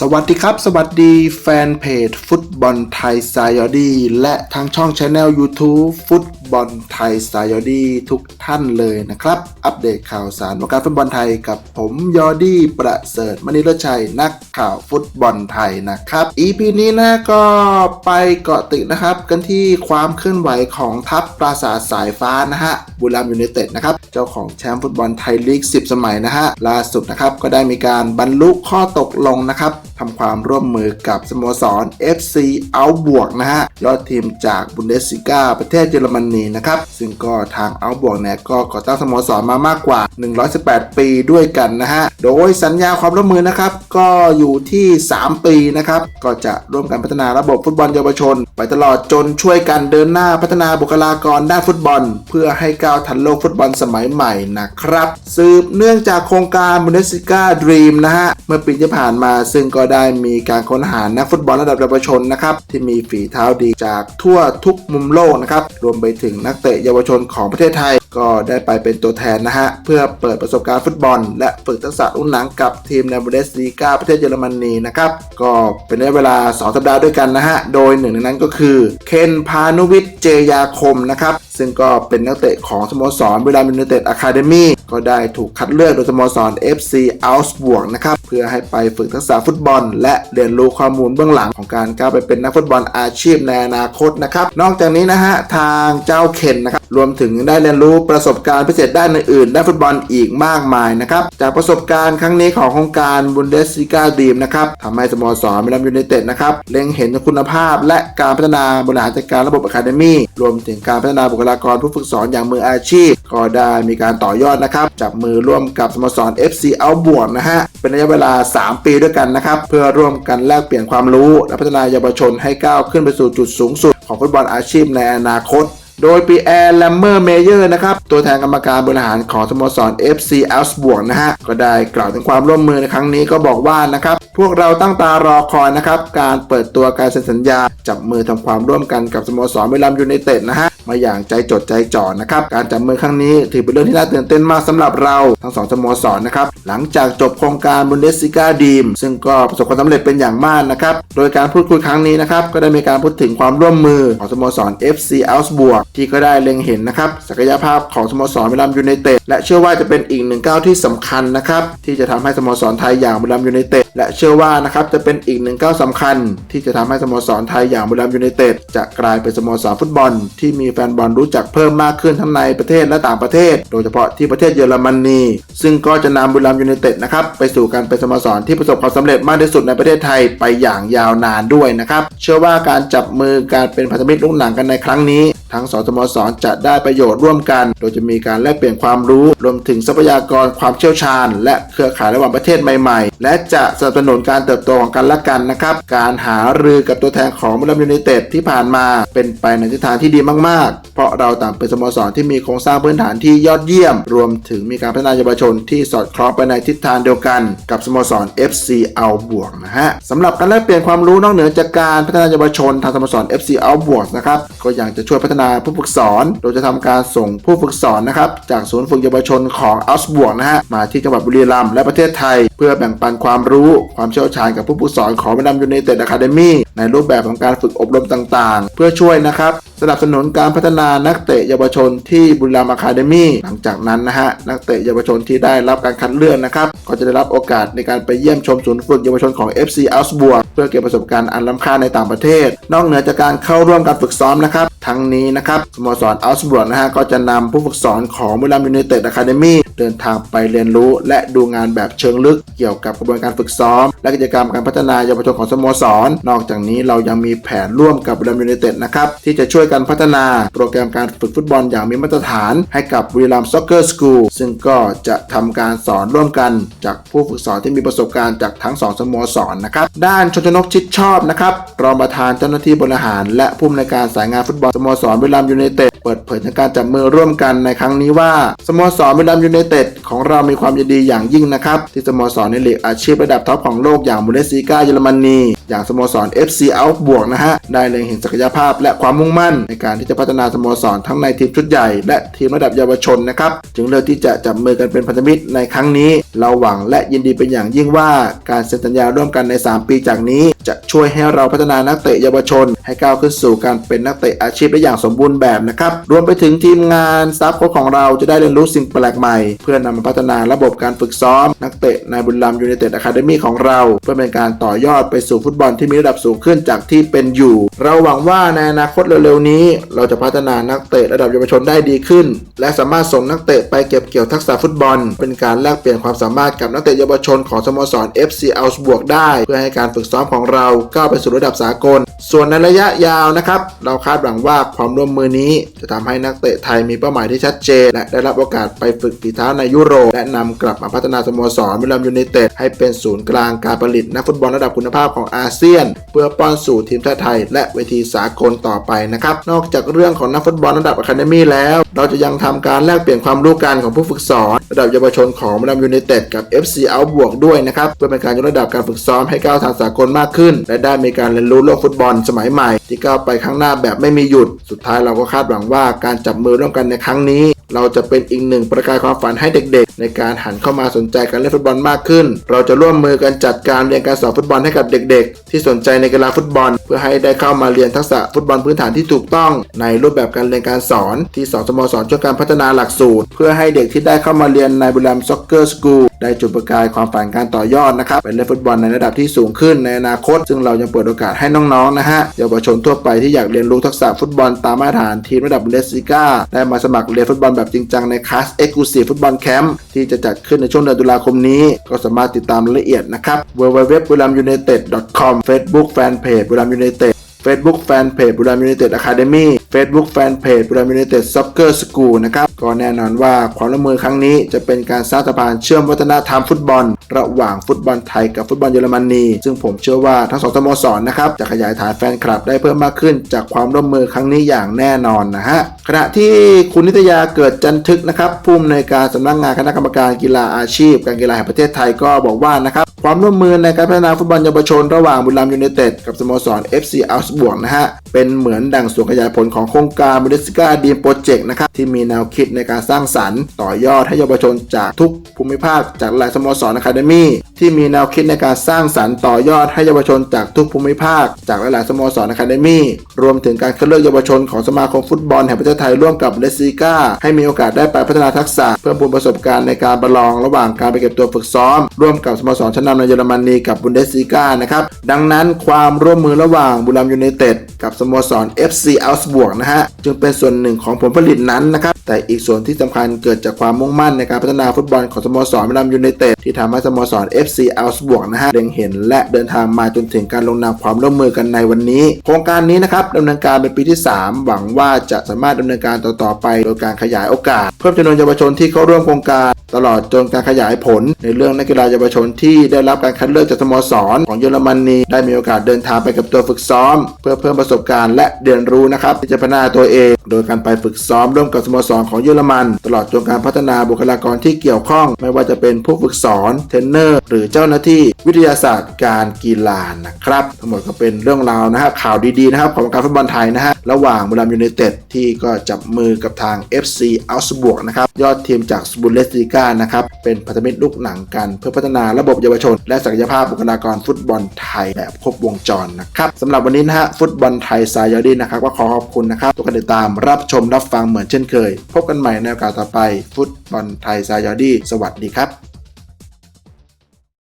สวัสดีครับ สวัสดีแฟนเพจ ฟุตบอลไทยซายอดี และทางช่องช anel YouTube ฟุต บอลไทยสายอดีทุกท่านเลยนะครับ อัปเดตข่าวสารวงการฟุตบอลไทยกับผมยอดี้ประเสริฐมณีเลิศชัยนักข่าวฟุตบอลไทยนะครับ EP นี้นะก็ไปเกาะติดนะครับ กันที่ความเคลื่อนไหวของทัพปราสาทสายฟ้านะฮะบุรีรัมยูไนเต็ดนะครับเจ้าของแชมป์ฟุตบอลไทยลีก 10 สมัยนะฮะล่าสุดนะครับก็ได้มีการบรรลุข้อตกลงนะครับทำความร่วมมือกับสโมสร FC เอาบวกนะฮะยอดทีมจากบุนเดส i กาประเทศเยอรมนีนะครับ ซึ่งก็ทางเอาบวกเนี่ยก็ก่อตั้งสโมสรมามากกว่า 118 ปีด้วยกันนะฮะ โดยสัญญาความร่วมมือนะครับ ก็อยู่ที่ 3 ปีนะครับ ก็จะร่วมกันพัฒนาระบบฟุตบอลเยาวชน ไปตลอดจนช่วยกันเดินหน้าพัฒนาบุคลากรด้านฟุตบอล เพื่อให้ก้าวทันโลกฟุตบอลสมัยใหม่นะครับ สืบเนื่องจากโครงการบุนเดส i กาดรีมนะฮะเมื่อปีที่ผ่านมาซึ่งก็ได้มีการค้นหานักฟุตบอลระดับเยาวชนนะครับที่มีฝีเท้าดีจากทั่วทุกมุมโลกนะครับรวมไปถึงนักเตะเยาวชนของประเทศไทย ก็ได้ไปเป็นตัวแทนนะฮะ เพื่อเปิดประสบการณ์ฟุตบอล และฝึกทักษะรุ่นหลังกับทีมในบูเดสลีกาประเทศเยอรมนีนะครับ ก็เป็นระยะเวลา 2 สัปดาห์ด้วยกันนะฮะ โดยหนึ่งในนั้นก็คือ เคนพานุวิทย์เจยาคมนะครับซึ่งก็เป็นนักเตะของสโมสรบุรีรัมย์ยูไนเต็ดอะคาเดมี่ก็ได้ถูกคัดเลือกโดยสโมสร FC Augsburg นะครับ เพื่อให้ไปฝึกทักษะฟุตบอล และเรียนรู้ข้อมูลเบื้องหลังของการก้าวไปเป็นนักฟุตบอลอาชีพในอนาคตนะครับ นอกจากนี้นะฮะ ทางเจ้าเคนนะครับ รวมถึงได้เรียนรู้ประสบการณ์พิเศษด้านอื่นๆด้านฟุตบอลอีกมากมายนะครับ จากประสบการณ์ครั้งนี้ของโครงการบุนเดส i กาดีมนะครับทำให้สโมสรบุรีรัมย์ยูไนเต็ดนะครับเล็งเห็นถึงคุณภาพ และการพัฒนาบริหารจัดการระบบอะคาเดมี่รวมถึงการพัฒนาบุคลากรผู้ฝึกสอนอย่างมืออาชีพ ก็ได้มีการต่อยอดนะครับจับมือร่วมกับสโมสร FC เอาบวกนะฮะเป็นระยะเวลา 3 ปีด้วยกันนะครับเพื่อร่วมกันแลกเปลี่ยนความรู้ และพัฒนาเยาวชนให้ก้าวขึ้นไปสู่จุดสูงสุดของฟุตบอลอาชีพในอนาคต โดยปีแอร์แลมเมอร์เมเยอร์นะครับ ตัวแทนกรรมการบริหารของสโมสร FC a u s b u r g นะฮะ ก็ได้กล่าวถึงความร่วมมือในครั้งนี้ก็บอกว่านะครับ พวกเราตั้งตารอคอยนะครับ การเปิดตัวการเซ็นสัญญา จับมือทำความร่วมกันกับสโมสรบุรีรัมยูไนเต็ดนะฮะมาอย่างใจจดใจจ่อนะครับ การจับมือครั้งนี้ถือเป็นเรื่องที่น่าตื่นเต้นมากสำหรับเราทั้งสองสโมสรนะครับ หลังจากจบโครงการบุนเดส i กาดีมซึ่งก็ประสบความสำเร็จเป็นอย่างมากนะครับ โดยการพูดคุยครั้งนี้นะครับก็ได้มีการพูดถึงความร่วมมือของสโมสร FC Augsburg ที่ก็ได้เล็งเห็นนะครับศักยภาพของสโมสรบุรีรัมย์ยูไนเต็ดและเชื่อว่าจะเป็นอีกหนึ่งก้าวที่สำคัญนะครับที่จะทำให้สโมสรไทยอย่างบุรีรัมย์ยูไนเต็ดและเชื่อว่านะครับจะเป็นอีกหนึ่งก้าวสำคัญ ที่จะทำให้สโมสรไทยอย่างบุรีรัมย์ยูไนเต็ดจะกลายเป็นสโมสรฟุตบอล ที่มีแฟนบอลรู้จักเพิ่มมากขึ้นทั้งในประเทศและต่างประเทศ โดยเฉพาะที่ประเทศเยอรมนีซึ่งก็จะนำบุรีรัมยูไนเต็ดนะครับไปสู่การเป็นสโมสรที่ประสบความสำเร็จมากที่สุดในประเทศไทยไปอย่างยาวนานด้วยนะครับเชื่อว่าการจับมือการเป็นพันธมิตรรุ่นหลังกันในครั้งนี้ ทั้งสสโมสรจะได้ประโยชน์ร่วมกัน โดยจะมีการแลกเปลี่ยนความรู้รวมถึงทรัพยากรความเชี่ยวชาญ และเครือข่ายระหว่างประเทศใหม่ๆ และจะสนับสนุนการเติบโตของกันและกันนะครับ การหารือกับตัวแทนของบุรีรัมย์ยูไนเต็ดที่ผ่านมาเป็นไปในทิศทางที่ดีมากๆ เพราะเราต่างเป็นสโมสรที่มีโครงสร้างพื้นฐานที่ยอดเยี่ยม รวมถึงมีการพัฒนาเยาวชนที่สอดคล้องไปในทิศทางเดียวกัน กับสโมสร FC เอาบวกนะฮะสำหรับการแลกเปลี่ยนความรู้นอกเหนือจากการพัฒนาเยาวชนทางสโมสร FC เอาบวกนะครับก็ยังจะช่วยพัฒนาผู้ฝึกสอน โดยจะทำการส่งผู้ฝึกสอนนะครับจากศูนย์ฝึกเยาวชนของอัลสบวกนะฮะมาที่จังหวัดบุรีรัมย์และประเทศไทยเพื่อแบ่งปันความรู้ความเชี่ยวชาญกับผู้ฝึกสอนของบุรีรัมยูไนเต็ดอะคาเดมี่ในรูปแบบของการฝึกอบรมต่างๆ เพื่อช่วยนะครับสนับสนุนการพัฒนานักเตะเยาวชนที่บุรีรัมย์อะคาเดมี่หลังจากนั้นนะฮะนักเตะเยาวชนที่ได้รับการคัดเลือกนะครับก็จะได้รับโอกาสในการไปเยี่ยมชมศูนย์ฝึกเยาวชนของ FC อัลสบวกเพื่อเก็บประสบการณ์อันล้ำค่าในต่างประเทศ นอกเหนือจากการเข้าร่วมการฝึกซ้อมนะครับทั้งนี้นะครับสโมสรอัลสบวกนะฮะก็จะนำผู้ฝึกสอนของบุรีรัมย์ยูไนเต็ดอะคาเดมี่เดินทางไปเรียนรู้และดูงานแบบเชิงลึกเกี่ยวกับกระบวนการฝึกซ้อม และกิจกรรมการพัฒนาเยาวชนของสโมสร นอกจากนี้เรายังมีแผนร่วมกับบุรีรัมยูไนเต็ดนะครับที่จะช่วยกันพัฒนาโปรแกรมการฝึกฟุตบอลอย่างมีมาตรฐาน ให้กับบุรีรัมซ็อกเกอร์สคูลซึ่งก็จะทำการสอนร่วมกันจากผู้ฝึกสอนที่มีประสบการณ์จากทั้งสองสโมสรนะครับด้านชนชนกชิดชอบนะครับรองประธานเจ้าหน้าที่บริหาร และผู้อำนวยการสายงานฟุตบอลสโมสรบุรีรัมย์ยูไนเต็ด เปิดเผยถึงการจับมือร่วมกันในครั้งนี้ว่าสโมสรบุรีรัมย์ยูไนเต็ดของเรามีความยินดีอย่างยิ่งนะครับ ที่สโมสรในลีกอาชีพระดับท็อปของโลกอย่างบุนเดสซีกาเยอรมนีอย่างสโมสร FC เอาบวกนะฮะได้เล็งเห็นศักยภาพและความมุ่งมั่น ในการที่จะพัฒนาสโมสรทั้งในทีมชุดใหญ่ และทีมระดับเยาวชนนะครับจึงเลือกที่จะจับมือกันเป็นพันธมิตรในครั้งนี้ เราหวังและยินดีเป็นอย่างยิ่งว่าการเซ็นสัญญาร่วมกันใน 3 ปีจากนี้ จะช่วยให้เราพัฒนานักเตะเยาวชน ให้ก้าวขึ้นสู่การเป็นนักเตะอาชีพได้อย่างสมบูรณ์แบบนะครับรวมไปถึงทีมงานสตาฟโค้ชของเราจะได้เรียนรู้สิ่งแปลกใหม่ เพื่อนำมาพัฒนาระบบการฝึกซ้อม นักเตะในบุรีรัมยูไนเต็ดอะคาเดมี่ของเรา เพื่อเป็นการต่อยอดไปสู่ฟุตบอลที่มีระดับสูงขึ้นจากที่เป็นอยู่ เราหวังว่าในอนาคตเร็วๆนี้ เราจะพัฒนานักเตะระดับเยาวชนได้ดีขึ้น และสามารถส่งนักเตะไปเก็บเกี่ยวทักษะฟุตบอล เป็นการแลกเปลี่ยนความสามารถกับนักเตะเยาวชนของสโมสร FC เอาส์บวกได้ เพื่อให้การฝึกซ้อมของเราก้าวไปสู่ระดับสากล ส่วนในระยะยาวนะครับเราคาดหวังว่าความร่วมมือนี้จะทำให้นักเตะไทยมีเป้าหมายที่ชัดเจน และได้รับโอกาสไปฝึกฝีเท้าในยุโรป และนำกลับมาพัฒนาสโมสรบุรีรัมย์ยูไนเต็ดให้เป็นศูนย์กลางการผลิตนักฟุตบอลระดับคุณภาพของอาเซียน เพื่อป้อนสู่ทีมชาติไทย และเวทีสากลต่อไปนะครับนอกจากเรื่องของนักฟุตบอลระดับอะคาเดมี่แล้ว เราจะยังทำการแลกเปลี่ยนความรู้กันของผู้ฝึกสอนระดับเยาวชนของบุรีรัมยูไนเต็ดกับ FC เอาบวกด้วยนะครับเพื่อเป็นการยกระดับการฝึกซ้อมให้ก้าวทางสากลมากขึ้น และได้มีการเรียนรู้โลกฟุตบอลสมัยใหม่ ที่ก้าวไปข้างหน้าแบบไม่มีหยุดสุดท้ายเราก็คาดหวังว่าว่าการจับมือร่วมกันในครั้งนี้ เราจะเป็นอีกหนึ่งประกายความฝันให้เด็กๆ ในการหันเข้ามาสนใจการเล่นฟุตบอลมากขึ้น เราจะร่วมมือกันจัดการเรียนการสอนฟุตบอลให้กับเด็ก ๆ ที่สนใจในกีฬาฟุตบอล เพื่อให้ได้เข้ามาเรียนทักษะฟุตบอลพื้นฐานที่ถูกต้อง ในรูปแบบการเรียนการสอนที่สอนสโมสรช่วยการพัฒนาหลักสูตร เพื่อให้เด็กที่ได้เข้ามาเรียนในบุรีรัมย์ซ็อกเกอร์สกูลได้จุดประกายความฝันการต่อยอดนะครับเป็นเล่นฟุตบอลในระดับที่สูงขึ้นในอนาคต ซึ่งเรายังเปิดโอกาสให้น้องๆนะฮะเยาวชนทั่วไปที่อยากเรียนรู้ทักษะฟุตบอลตามมาตรฐานทีมระดับเดสลิก้าได้มาสมัครเรียนฟุตบอลแบบจริงจังในคลาสเอ็กซ์คลูซีฟฟุตบอลแคมป์ที่จะจัดขึ้นในช่วงเดือนตุลาคมนี้ ก็สามารถติดตามรายละเอียดนะครับ www.bulamunited.com Facebook Fanpage บุรีรัมยูไนเต็ด Facebook Fanpage บุรีรัมยูไนเต็ดอะคาเดมี่ Facebook Fanpage บุรีรัมยูไนเต็ดซ็อกเกอร์สกูลนะครับ ก็แน่นอนว่าความร่วมมือครั้งนี้จะเป็นการสร้างสะพานเชื่อมวัฒนธรรมฟุตบอล ระหว่างฟุตบอลไทยกับฟุตบอลเยอรมนี ซึ่งผมเชื่อว่าทั้งสองสโมสรนะครับ จะขยายฐานแฟนคลับได้เพิ่มมากขึ้น จากความร่วมมือครั้งนี้อย่างแน่นอนนะฮะ ขณะที่คุณนิตยาเกิดจันทึกนะครับผู้อำนวยการสำนักงานคณะกรรมการกีฬาอาชีพ การกีฬาแห่งประเทศไทยก็บอกว่านะครับความร่วมมือในการพัฒนาฟุตบอลเยาวชน ระหว่างบุรีรัมย์ยูไนเต็ดกับสโมสร FC อัลสบวกนะฮะ เป็นเหมือนดั่งส่วนขยายผลของโครงการบุนเดสกาดีมโปรเจกต์นะครับ ที่มีแนวคิดในการสร้างสรรค์ ต่อยอดให้เยาวชนจากทุกภูมิภาคจากหลายสโมสรอะคาเดมี่ที่มีแนวคิดในการสร้างสรรค์ต่อยอดให้เยาวชนจากทุกภูมิภาค จากหลายๆสโมสรอะคาเดมี่รวมถึงการคัดเลือกเยาวชนของสมาคมฟุตบอลแห่งประเทศไทยร่วมกับเลสซิก้าให้มีโอกาสได้ไปพัฒนาทักษะ เพิ่มพูนประสบการณ์ในการประลองระหว่างการไปเก็บตัวฝึกซ้อม ร่วมกับสโมสรชั้นนำในเยอรมนีกับบุนเดสซิก้านะครับดังนั้นความร่วมมือระหว่างบุรีรัมย์ยูนเต็ดกับสโมสร FC อัลส์บวกนะฮะ จึงเป็นส่วนหนึ่งของผลผลิตนั้นนะครับ แต่อีกส่วนที่สำคัญเกิดจากความมุ่งมั่นในการพัฒนาฟุตบอลของสโมสรบุรีรัมย์ยูไนเต็ดที่ทำให้สโมสร FC อัลส์บวกนะฮะเล็งเห็นและเดินทางมาจนถึงการลงนามความร่วมมือกันในวันนี้ โครงการนี้นะครับดำเนินการเป็นปีที่ 3 หวังว่าจะสามารถดำเนินการต่อๆไป โดยการขยายโอกาส เพิ่มจำนวนเยาวชนที่เข้าร่วมโครงการ ตลอดจนการขยายผล ในเรื่องนักกีฬาเยาวชนที่ได้รับการคัดเลือกจากสโมสร ของเยอรมนีได้มีโอกาสเดินทางไปกับตัวฝึกซ้อม เพื่อเพิ่มประสบการณ์และเรียนรู้นะครับที่จะพัฒนาตัวเอง โดยการไปฝึกซ้อมร่วมกับสโมสรของเยอรมัน ตลอดจนการพัฒนาบุคลากรที่เกี่ยวข้อง ไม่ว่าจะเป็นผู้ฝึกสอนเทรนเนอร์หรือเจ้าหน้าที่วิทยาศาสตร์การกีฬานะครับทั้งหมดก็เป็นเรื่องราวนะฮะข่าวดีๆนะครับของการฟุตบอลไทยนะฮะระหว่างบุรีรัมย์ยูไนเต็ดที่ก็จับมือกับทาง FC อัลส์บวกนะครับยอดทีมจากบุนเดสลีกานะครับ เป็นพันธมิตรลูกหนังกันเพื่อพัฒนาระบบเยาวชน และศักยภาพบุคลากรฟุตบอลไทยแบบครบวงจรนะครับสำหรับวันนี้นะฮะฟุตบอลไทยสายยอดีนะครับก็ขอขอบคุณนะครับทุกคนติดตามรับชมรับฟังเหมือนเช่นเคย พบกันใหม่ในโอกาสต่อไปฟุตบอลไทยสายยอดี สวัสดีครับ